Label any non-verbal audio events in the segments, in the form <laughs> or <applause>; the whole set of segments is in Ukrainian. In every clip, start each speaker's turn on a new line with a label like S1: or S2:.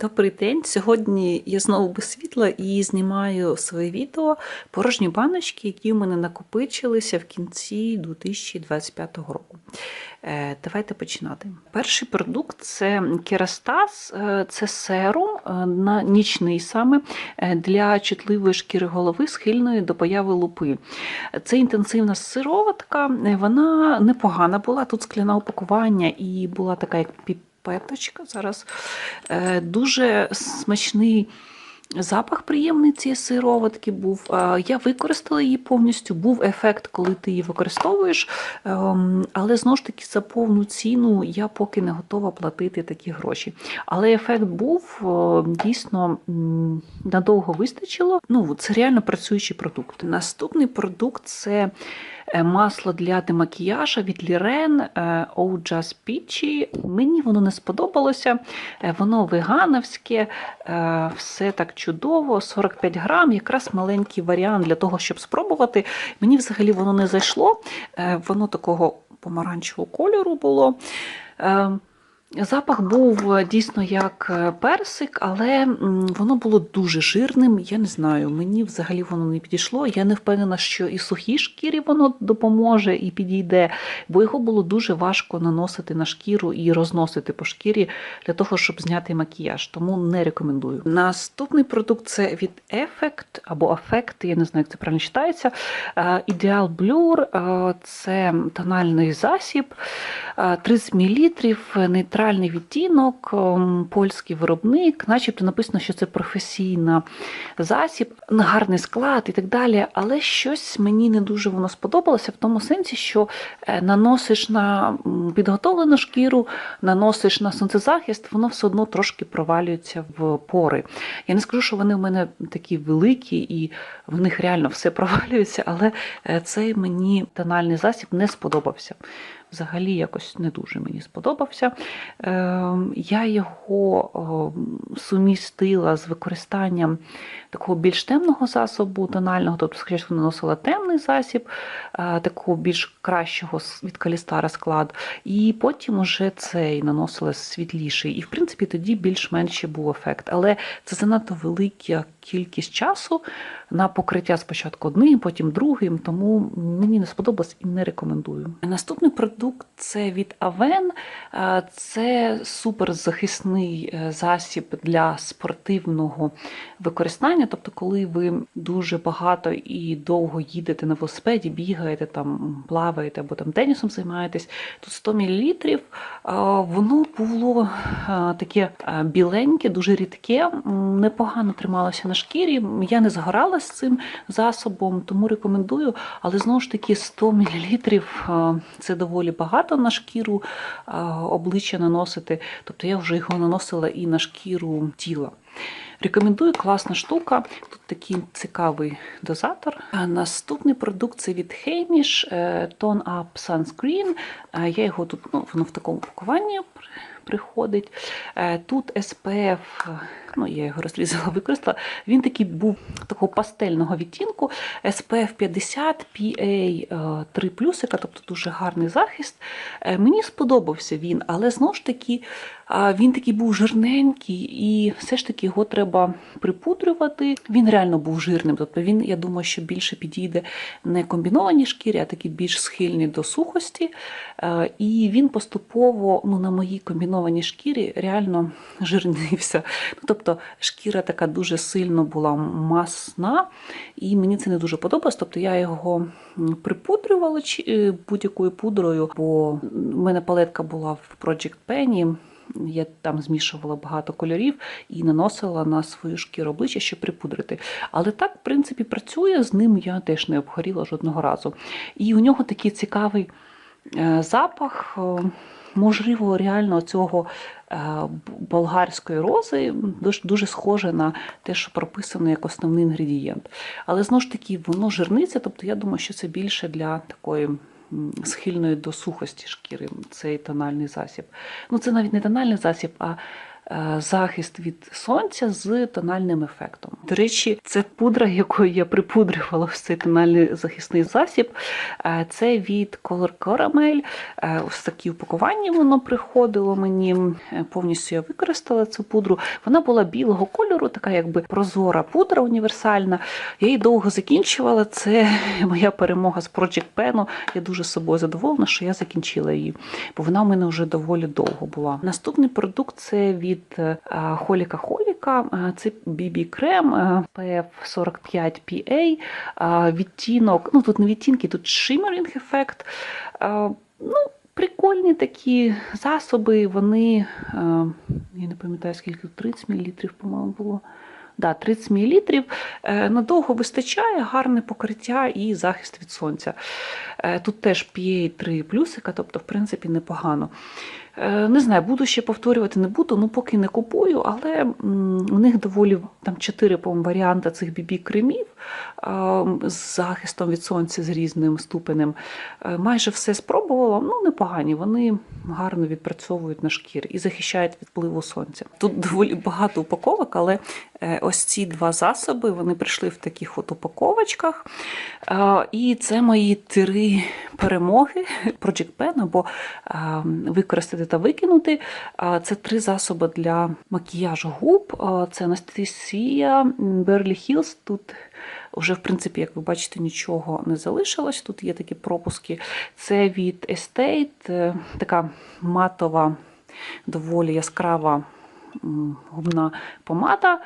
S1: Добрий день. Сьогодні я знову без світла і знімаю своє відео порожні баночки, які в мене накопичилися в кінці 2025 року. Е, Давайте починати. Перший продукт це керастаз, е, це серум е, на нічний саме е, для чутливої шкіри голови, схильної до появи лупи. Це інтенсивна сироватка, е, вона непогана була. Тут скляне упакування і була така як піп пепочка зараз. Е, Дуже смачний запах приємний цієї сироватки був. Е, Я використала її повністю. Був ефект, коли ти її використовуєш, ем, але знову ж таки за повну ціну я поки не готова платити такі гроші. Але ефект був е, дійсно надовго вистачило. Ну, це реально працюючий продукт. Наступний продукт це масло для демакіяжа від Лірен Оуджас Пічі. Мені воно не сподобалося. Е, Воно вегановське, е, все так чудово, 45 грам, якраз маленький варіант для того, щоб спробувати. Мені взагалі воно не зайшло. Е, Воно такого помаранчевого кольору було. Запах був е, дійсно як е, персик, але воно було дуже жирним. Я не знаю, мені взагалі воно не підійшло. Я не впевнена, що і сухій шкірі воно допоможе і підійде, бо його було дуже важко наносити на шкіру і розносити по шкірі для того, щоб зняти макіяж. Тому не рекомендую. Наступний продукт це від Effect або Affect, я не знаю, як це правильно читається. Е, Ideal Blur це тональний засіб, е, 30 мл, нейтральний відтінок, ем, польський виробник, начебто написано, що це професійна засіб, гарний склад і так далі. Але щось мені не дуже воно сподобалося в тому сенсі, що е, наносиш на підготовлену шкіру, наносиш на сонцезахист, воно все одно трошки провалюється в пори. Я не скажу, що вони в мене такі великі і в них реально все <laughs> провалюється, але е, цей мені тональний засіб не сподобався. Взагалі якось не дуже мені сподобався. Е, Я його е, сумістила з використанням такого більш темного засобу тонального, тобто спочатку наносила темний засіб, е, такого більш кращого від калістара склад, і потім уже цей наносила світліший. І в принципі тоді більш-менш був ефект. Але це занадто велика кількість часу на покриття спочатку одним, потім другим, тому мені не сподобалось і не рекомендую. Наступний продукт це від. Е, Це суперзахисний е, засіб для спортивного використання. Тобто, коли ви дуже багато і довго їдете на велосипеді, бігаєте, там, плаваєте або там тенісом займаєтесь, тут 100 мл, воно було е, таке е, біленьке, дуже рідке, непогано трималося на шкірі. Я не згорала з цим засобом, тому рекомендую. Але знову ж таки 100 мл це доволі багато на шкіру е, обличчя наносити. Тобто я вже його наносила і на шкіру тіла. Рекомендую класна штука. Тут такий цікавий дозатор. А Наступний продукт це від Hamish е, Tone Up Sunscreen. Е, Я його тут, ну, воно в такому пакуванні приходить. Е, Тут SPF, е, ну я його розрізала, <laughs> використала. Він такий був такого пастельного відтінку. SPF 50 PA 3 плюсика, тобто дуже гарний захист. Е, Мені сподобався він, але знову ж таки він такий був жирненький, і все ж таки його треба припудрювати. Він реально був жирним. Тобто він, я думаю, що більше підійде не комбінованій шкірі, а такі більш схильні до сухості. Е, І він поступово ну, на моїй комбінованій шкірі реально жирнився. Ну, тобто шкіра така дуже сильно була масна, і мені це не дуже подобалось. Тобто я його припудрювала е, будь-якою пудрою, бо в мене палетка була в Project Penny. Я там змішувала багато кольорів і наносила на свою шкіру обличчя, щоб припудрити. Але так, в принципі, працює, з ним я теж не обгоріла жодного разу. І у нього такий цікавий запах. е, Можливо, реально цього е, болгарської рози дуже, дуже схоже на те, що прописано як основний інгредієнт. Але знову ж таки, воно жирниця, тобто я думаю, що це більше для такої схильної до сухості шкіри, цей тональний засіб. Ну, це навіть не тональний засіб, а е, захист від сонця з тональним ефектом. До речі, це пудра, якою я припудрювала ось <laughs> цей тональний захисний засіб. Е, Це від Color Caramel. Е, Ось такі упакування воно приходило мені. Е, Повністю я використала цю пудру. Вона була білого кольору, така якби прозора пудра універсальна. Я її довго закінчувала. Це <laughs> моя перемога з Project Pen. Я дуже собою задоволена, що я закінчила її, бо вона у мене вже доволі довго була. Наступний продукт це від е, Холіка Холіка. Е, Це BB крем PF 45 PA. е, Відтінок, ну тут не відтінки, тут шимерінг ефект. Ну, прикольні такі засоби. Вони, я не пам'ятаю, скільки 30 мл, по-моєму, було. Да, 30 мл. Надовго вистачає, гарне покриття і захист від сонця. Е, Тут теж PA 3 плюсика, тобто, в принципі, непогано. Е, Не знаю, буду ще повторювати, не буду, ну поки не купую, але у них доволі там чотири варіанти цих бібі-кремів е, з захистом від сонця з різним ступенем. Е, Майже все спробувала, ну непогані. Вони гарно відпрацьовують на шкірі і захищають від впливу сонця. Тут доволі багато упаковок, але е, ось ці два засоби вони прийшли в таких от упаковочках. Е, І це мої три перемоги <laughs> Project Pen або е, використати та викинути. Е, Це три засоби для макіяжу губ. Е, Це Анастасія Берлі Хілс. Тут вже, в принципі, як ви бачите, нічого не залишилось. Тут є такі пропуски. Це від Estate, е, така матова, доволі яскрава губна помада.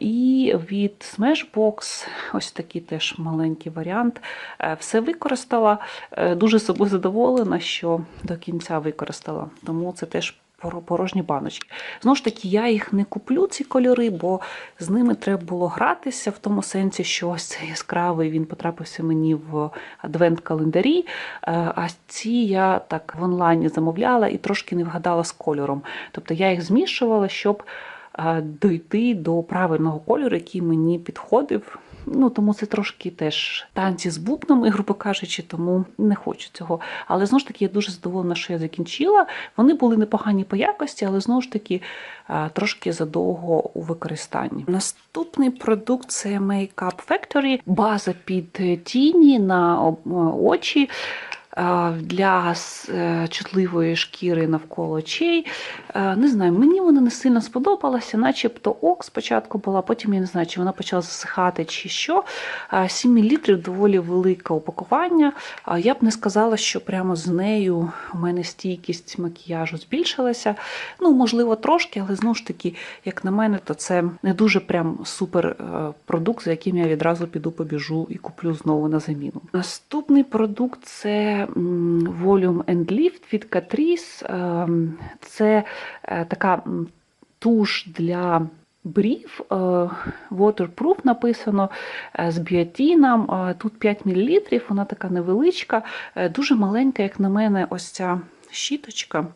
S1: І від Smashbox ось такий теж маленький варіант. Е, Все використала. Е, Дуже собою задоволена, що до кінця використала. Тому це теж порожні баночки. Знову ж таки, я їх не куплю, ці кольори, бо з ними треба було гратися в тому сенсі, що ось цей яскравий він потрапився мені в адвент-календарі. Е, А ці я так в онлайні замовляла і трошки не вгадала з кольором. Тобто я їх змішувала, щоб дойти до правильного кольору, який мені підходив. Ну, тому це трошки теж танці з бубнами, грубо кажучи, тому не хочу цього. Але знову ж таки, я дуже задоволена, що я закінчила. Вони були непогані по якості, але знову ж таки е, трошки задовго у використанні. Наступний продукт це Makeup Factory, база під е, тіні на е, очі. Е, Для е, чутливої шкіри навколо очей. Е, Не знаю, мені вона не сильно сподобалася, начебто ок спочатку була, потім я не знаю, чи вона почала засихати, чи що. Е, 7 мл доволі велике упакування. Я б не сказала, що прямо з нею у мене стійкість макіяжу збільшилася. Ну, можливо, трошки, але знову ж таки, як на мене, то це не дуже прям супер продукт, за яким я відразу піду побіжу і куплю знову на заміну. Наступний продукт це Volume and Lift від Catrice. Ем, Це е, така туш для брів, е, waterproof написано е, з біотіном. Тут 5 мл, вона така невеличка, дуже маленька, як на мене, ось ця щіточка.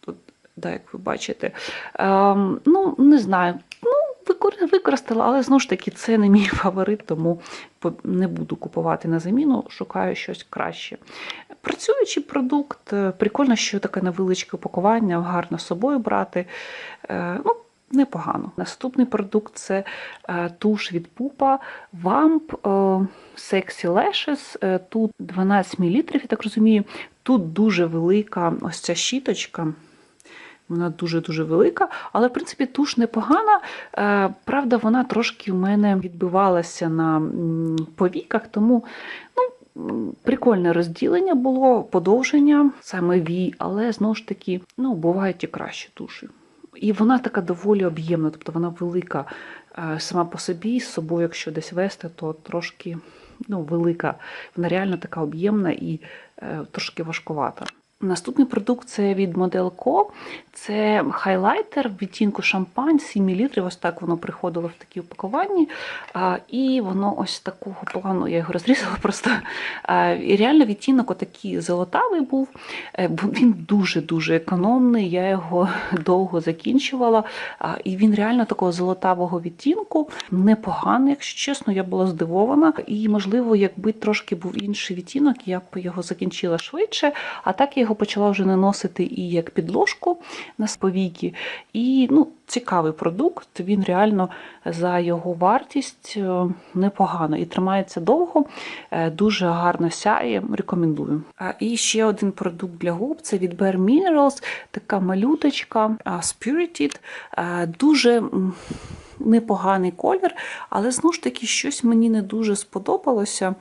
S1: Тут, да, як ви бачите. Ем, Ну, не знаю. Ну, використала, але знову ж таки, це не мій <laughs> фаворит, тому не буду купувати на заміну, шукаю щось краще. Працюючий продукт, е, прикольно, що таке невеличке упакування, гарно з собою брати. Е, Ну, непогано. Наступний продукт це е, туш від пупа Vamp Sexy Lashes. Тут 12 мл, я так розумію. Тут дуже велика ось ця щіточка. Вона дуже-дуже велика, але в принципі туш непогана. Е, Правда, вона трошки у мене відбивалася на повіках, тому ну, прикольне розділення було, подовження, саме вій, але знову ж таки, ну, бувають і кращі туші. І вона така доволі об'ємна, тобто вона велика е, сама по собі, з собою, якщо десь вести, то трошки ну, велика. Вона реально така об'ємна і е, трошки важкувата. Наступний продукт це від Modelco. Це хайлайтер в відтінку шампань 7 мл. Ось так воно приходило в такі упакуванні. І воно ось такого плану, я його розрізала просто. І реально відтінок отакий золотавий був. Е, бо Він дуже-дуже економний. Я його <laughs> довго закінчувала. І він реально такого золотавого відтінку. Непоганий, якщо чесно, я була здивована. І, можливо, якби трошки був інший відтінок, я б його закінчила швидше. А так я його почала вже наносити і як підложку на повіки. І ну, цікавий продукт. Він реально за його вартість е, непогано і тримається довго, е, дуже гарно сяє. Рекомендую. І ще один продукт для губ це від Bare Minerals, така малюточка Spirited. Дуже. Непоганий колір, але знову ж таки щось мені не дуже сподобалося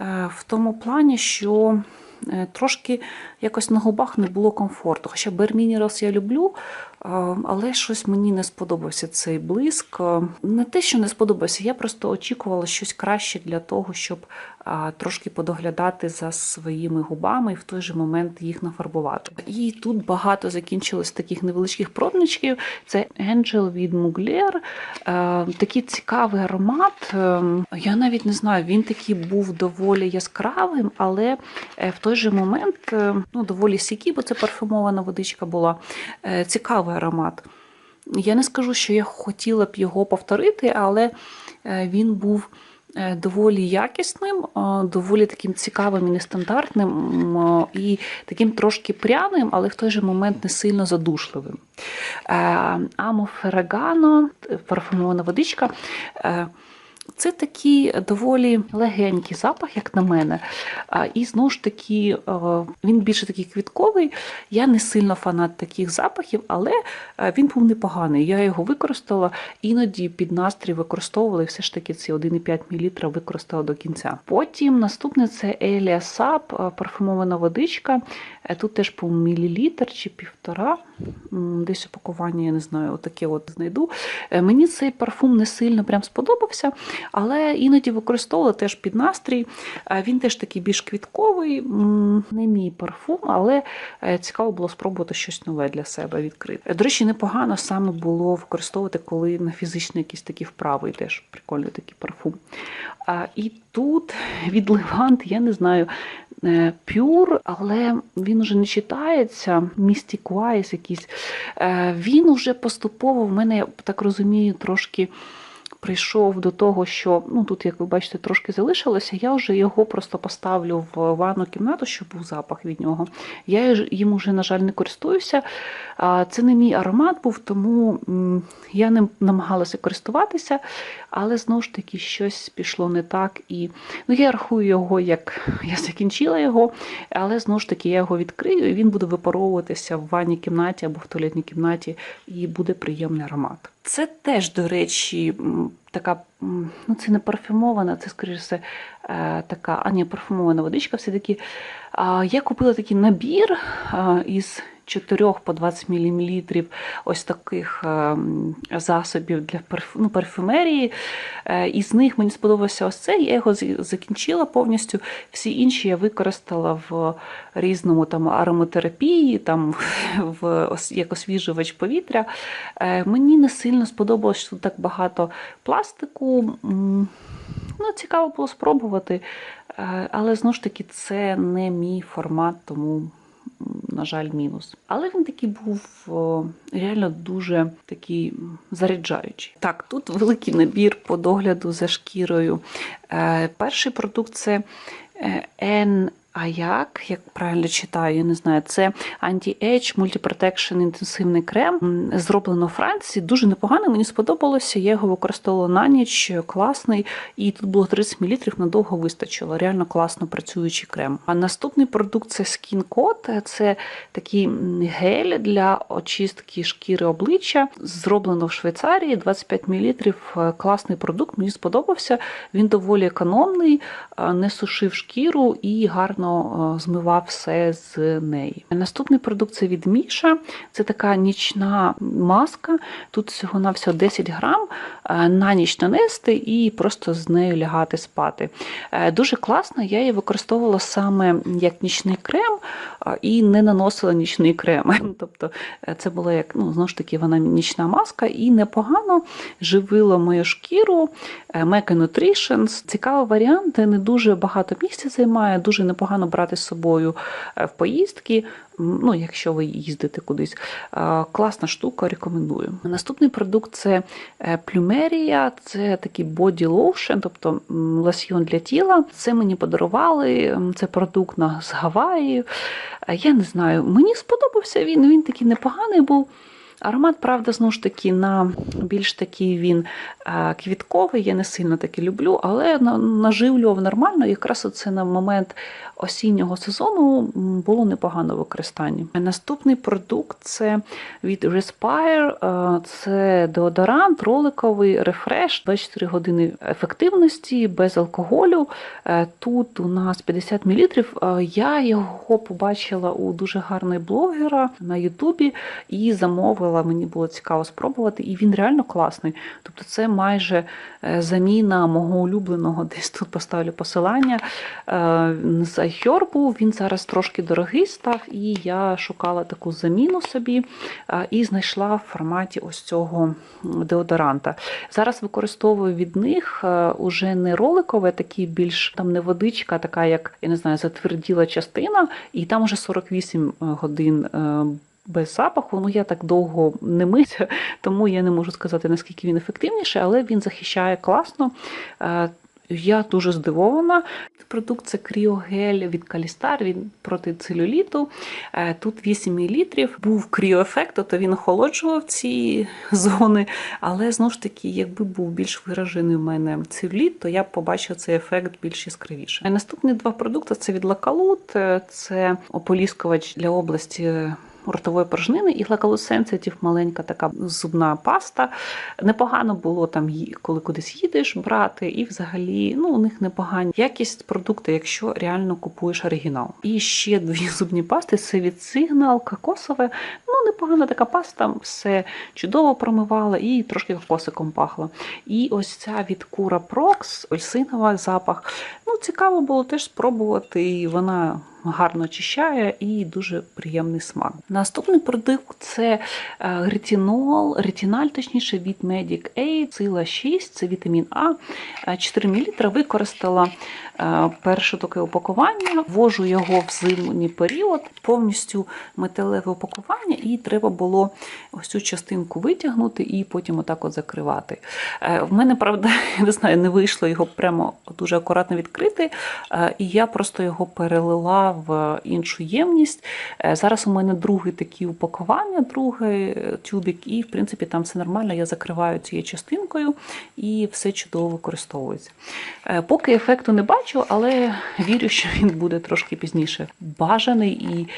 S1: е, в тому плані, що трошки якось на губах не було комфорту. Хоча Minerals я люблю, е, але щось мені не сподобався цей блиск. Е, Не те, що не сподобався, я просто очікувала щось краще для того, щоб трошки подоглядати за своїми губами і в той же момент їх нафарбувати. І тут багато закінчилось таких невеличких пробничків. Це Angel від Mugler. Е, Такий цікавий аромат. Е, Я навіть не знаю, він такий був доволі яскравим, але е, в той же момент е, ну, доволі сякий, бо це парфумована водичка була. Е, Цікавий аромат. Я не скажу, що я хотіла б його повторити, але е, він був доволі якісним, доволі таким цікавим і нестандартним, і таким трошки пряним, але в той же момент не сильно задушливим. Амо Феррагано, парфумована водичка. Це такий доволі легенький запах, як на мене. І знову ж таки, е, він більше такий квітковий. Я не сильно фанат таких запахів, але е, він був непоганий. Я його використала, іноді під настрій використовувала, і все ж таки ці 1,5 мл використала до кінця. Потім наступне це Елія Сап, парфумована водичка. Е, Тут теж по мілілітр чи півтора. Десь упакування, я не знаю, отаке от знайду. Мені цей парфум не сильно прям сподобався, але іноді використовувала теж під настрій. Е, Він теж такий більш квітковий, не мій парфум, але е, цікаво було спробувати щось нове для себе відкрити. Е, До речі, непогано саме було використовувати, коли на фізичні якісь такі вправи йдеш. Прикольний такий парфум. І тут від Левант, я не знаю, Пюр, але він уже не читається. Wise якийсь. Він уже поступово в мене, я так розумію, трошки. Прийшов до того, що ну тут, як ви бачите, трошки залишилося. Я вже його просто поставлю в ванну кімнату, щоб був запах від нього. Я їм уже, на жаль, не користуюся. Це не мій аромат був, тому я ним намагалася користуватися, але знову ж таки щось пішло не так. І ну, я рахую його, як я закінчила його, але знову ж таки я його відкрию, і він буде випаровуватися в ванній кімнаті або в туалетній кімнаті, і буде приємний аромат. Це теж, до речі, така, ну це не парфюмована, це скоріше е, така, а не парфумована водичка все-таки. Я купила такий набір із 4 по 20 мл ось таких е, засобів для ну, парфюмерії. Е, Із них мені сподобався ось цей, я його закінчила повністю. Всі інші я використала в різному там ароматерапії, там <laughs> в як освіжувач повітря. Е, Мені не сильно сподобалось, що тут так багато пластику. Ну, цікаво було спробувати, але знову ж таки, це не мій формат, тому, на жаль, мінус. Але він такий був реально дуже такий заряджаючий. Так, тут великий набір по догляду за шкірою. Е, Перший продукт це е, N а як, як правильно читаю, я не знаю, це Anti-Age Multi-Protection інтенсивний крем. Зроблено у Франції. Дуже непогано, мені сподобалося. Я його використовувала на ніч, класний. І тут було 30 мл, надовго вистачило. Реально класно працюючий крем. А наступний продукт це Skin Coat. Це такий гель для очистки шкіри обличчя. Зроблено в Швейцарії 25 мл. Класний продукт, мені сподобався. Він доволі економний, е, не сушив шкіру і гарно е, змивав все з неї. Наступний продукт це від Міша. Це така нічна маска. Тут всього на всього 10 грам. е, На ніч нанести і просто з нею лягати спати. Е, Дуже класно, я її використовувала саме як нічний крем і не наносила нічний крем. <laughs> Тобто це була як ну, знову ж таки вона нічна маска і непогано живила мою шкіру. Mega Nutritions. Цікавий варіант, не дуже багато місця займає, дуже непогано непогано брати з собою е, в поїздки. Ну, якщо ви їздите кудись, Е, класна штука, рекомендую. Наступний продукт це е, плюмерія, це такий body lotion, тобто лосьйон для тіла. Це мені подарували. Це продукт з Гаваї. Я не знаю, мені сподобався він. Він такий непоганий був. Аромат, правда, знову ж таки, на більш такий він е, квітковий, я не сильно таки люблю, але наживлював нормально. Якраз оце на момент осіннього сезону було непогано використання. Наступний продукт це від Respire, е, це деодорант, роликовий рефреш, 24 години ефективності, без алкоголю. Е, Тут у нас 50 мл. Я його побачила у дуже гарної блогера на Ютубі і замовила. Мені було цікаво спробувати, і він реально класний. Тобто, це майже е, заміна мого улюбленого, <laughs> десь тут поставлю посилання е, з iHerb. Він зараз трошки дорогий став, і я шукала таку заміну собі е, і знайшла в форматі ось цього деодоранта. Зараз використовую від них уже не роликове, а такий більш там не водичка, така як я не знаю, затверділа частина, і там уже 48 годин. Без запаху, ну я так довго не миття, <laughs> тому я не можу сказати, наскільки він ефективніший, але він захищає класно. Е, Я дуже здивована. Продукт це кріогель від Калістар, він проти целюліту. Е, Тут 8 мл. Був кріоефект, тобто він охолоджував ці <laughs> зони. Але знову ж таки, якби був більш виражений у мене целюліт, то я б побачила цей ефект більш яскравіше. Е, Наступні два продукти це від Лакалут, це ополіскувач для області. Ротової порожнини і Sensitive маленька така зубна паста. Непогано було там, коли кудись їдеш брати, і взагалі ну, у них непогані якість продукту, якщо реально купуєш оригінал. І ще дві <laughs> зубні пасти це від Signal, кокосове. Ну, непогана така паста, все чудово промивала і трошки кокосиком пахла. І ось ця від Cura Prox, апельсинова запах. Ну, цікаво було теж спробувати, і вона гарно очищає і дуже приємний смак. Наступний продукт це е, ретинол, ретиналь, точніше, від Medic A, сила 6, це вітамін А. Е, 4 мл використала е, перше таке упакування, ввожу його в зимній період, повністю металеве упакування, і треба було ось цю частинку витягнути і потім отак от закривати. Е, В мене, правда, я <laughs> не знаю, не вийшло його прямо дуже акуратно відкрити, е, і я просто його перелила в іншу ємність. Е, Зараз у мене другий такі упакування, другий е, тюбік, і в принципі там все нормально. Я закриваю цією частинкою і все чудово використовується. Е, Поки ефекту не бачу, але вірю, що він буде трошки пізніше бажаний і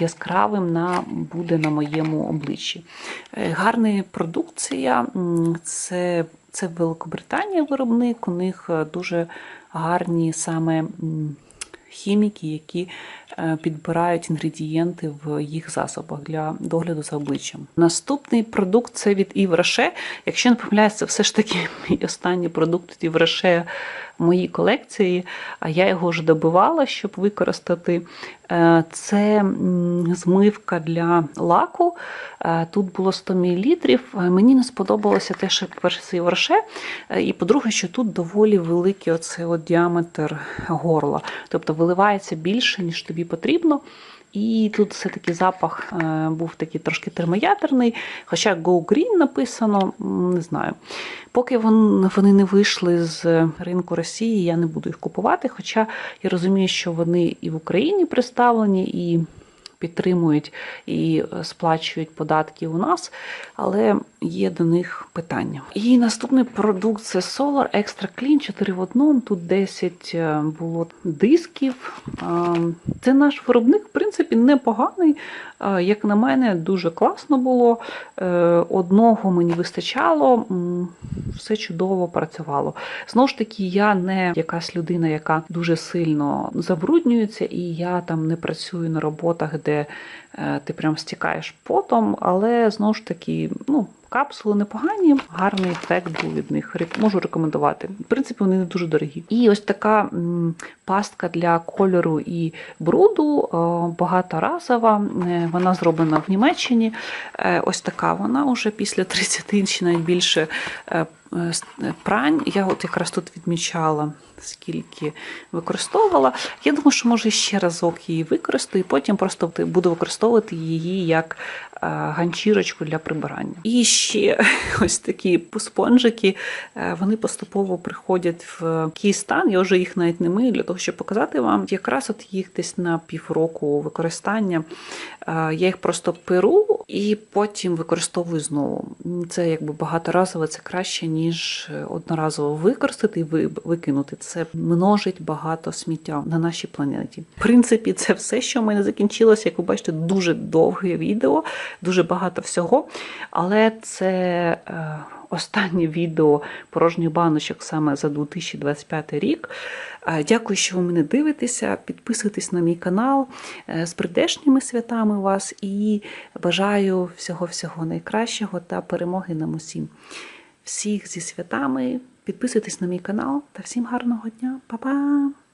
S1: яскравим на буде на моєму обличчі. Гарна продукція. Це це Великобританія виробник. У них дуже гарні саме хіміки, які е, підбирають інгредієнти в їх засобах для догляду за обличчям. Наступний продукт це від Івраше. Якщо не помиляюся, це все ж таки мій останній продукт від Rocher в моїй колекції, а я його вже добивала, щоб використати. Е, Це змивка для лаку. Е, Тут було 100 мл. Мені не сподобалося те, що по-перше, це Yves Rocher, е, і по-друге, що тут доволі великий оцей от діаметр горла. Тобто виливається більше, ніж тобі потрібно. І тут все-таки запах е, був такий трошки термоядерний, хоча Go Green написано, не знаю. Поки вони не вийшли з ринку Росії, я не буду їх купувати. Хоча я розумію, що вони і в Україні представлені, і підтримують і е, сплачують податки у нас, але є до них питання. І наступний продукт це Solar Extra Clean 4 в одному. Тут 10 е, було дисків. Це наш виробник, в принципі, непоганий. Як на мене, дуже класно було. Е, Одного мені вистачало, все чудово працювало. Знову ж таки, я не якась людина, яка дуже сильно забруднюється, і я там не працюю на роботах, де е, ти прям стікаєш потом, але знову ж таки, ну. Капсули непогані, гарний ефект був від них. Можу рекомендувати. В принципі, вони не дуже дорогі. І ось така пастка для кольору і бруду, е, багаторазова. Е, Вона зроблена в Німеччині. Ось така вона вже після 30 чи навіть більше прань. Я от якраз тут відмічала скільки використовувала. Я думаю, що може ще разок її використаю, і потім просто буду використовувати її як е, ганчірочку для прибирання. І ще <laughs> ось такі спонжики, е, вони поступово приходять в такий стан. Я вже їх навіть не мию для того, щоб показати вам. Якраз от їх десь на півроку використання. Е, Я їх просто перу і потім використовую знову. Це якби багаторазове, це краще, ніж одноразово використати і ви- викинути. Це множить багато сміття на нашій планеті. В принципі, це все, що в мене закінчилося. Як ви бачите, дуже довге відео, дуже багато всього. Але це е, останнє відео порожніх баночок саме за 2025 рік. Е, Дякую, що ви мене дивитеся. Підписуйтесь на мій канал Е, з прийдешніми святами вас і бажаю всього-всього найкращого та перемоги нам усім. Всіх зі святами. Підписуйтесь на мій канал та всім гарного дня. Па-па!